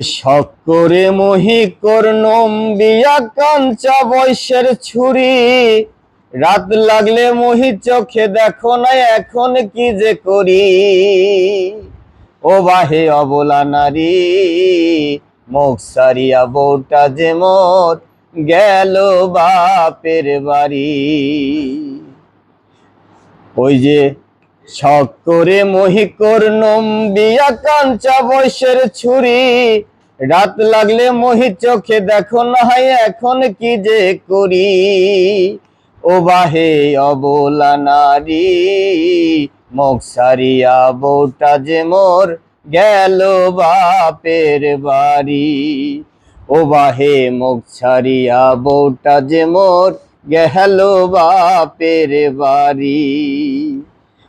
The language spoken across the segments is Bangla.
শখ করে মহি করনম বিয়া কাঞ্চা বয়সের ছুরি। রাত লাগলে মহি চোখে দেখো না, এখন কি যে করি। ও বাহে অবলা নারী, মুখ সারিয়া বউটা যে মোর গেল বাপের বাড়ি। ওই যে শখ করে মহি করনম বিয়া কাঞ্চা বয়সের ছুরি। রাত লাগলে মহি চোখে দেখো না এখন কি যে করি। ও বাহে অবলা নারী, মুখ সারিয়া বউটা যে মোর গেল বাপের বাড়ি। ও বাহে মুখ ছাড়িয়া বউটা যে মোর গেল বাপের বাড়ি।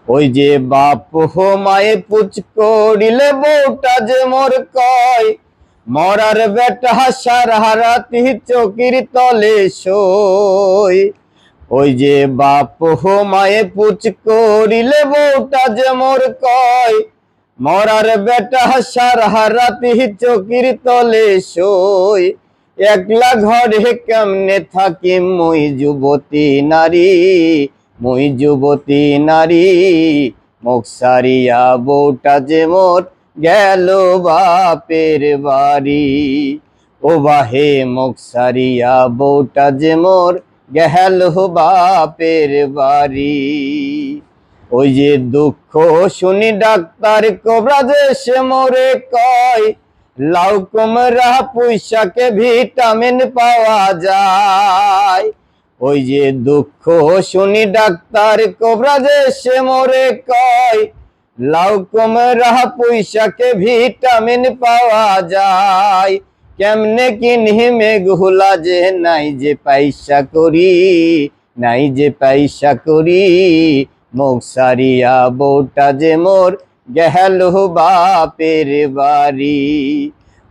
ওই যে বাপ হো মায়ে পুচ করিলে বউটা যে মোর কয়। মরার বেটা সারা রাতি চকির তলে সই ওই যে বাপ হো মায়ে পুচ করিলে বউটা যে মোর কয়। মরার বেটা সারা রাতি চকির তলে সই একলা ঘরে কেমনে থাকি মই যুবতী নারী। মই যুবতী নারী, মুখ সারিয়া বউটা যে মোর গেল বাপের বাড়ি। ও বাহে মুখ সারিয়া বউটা যে মোর গেল বাপের বাড়ি। ওই যে দুঃখ শুনি ডাক্তার কোবরা যে সে মোরে কয়, লাউ কুমড়া পুঁইশাকে ভিটামিন পাওয়া যায়। ওই যে দুঃখ শুনি ডাক্তার কোবরা যে সে মোরে কয়, লাউ কুমড়া পুঁইশাকে ভিটামিন পাওয়া যায়। কেমনে কি কিনহি মেঘুলা যে নাই যে পয়সা করি, নাই যে পয়সা করি। মুখ সারিয়া বউটা যে মোর গেল বাপের বাড়ি।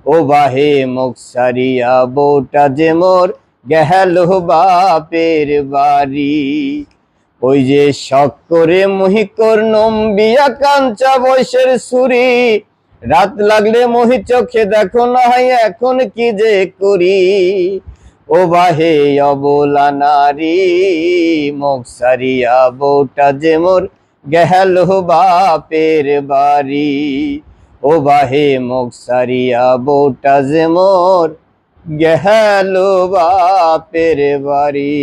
ও বাহে মুখ সারিয়া বউটা যে মোর গেল বাপের বাড়ি। ওই যে শখ করে মহি করনম বিয়া কাঞ্চা বয়সের সুরি। রাত লাগলে মহি চোখে দেখো না এখন কি যে করি। ও বাহে অবলা নারী, মুখ সারিয়া বউটা যে মোর গেল বাপের বাড়ি। ও বাহে মুখ সারিয়া বউটা যে মোর গেল বাপের বাড়ি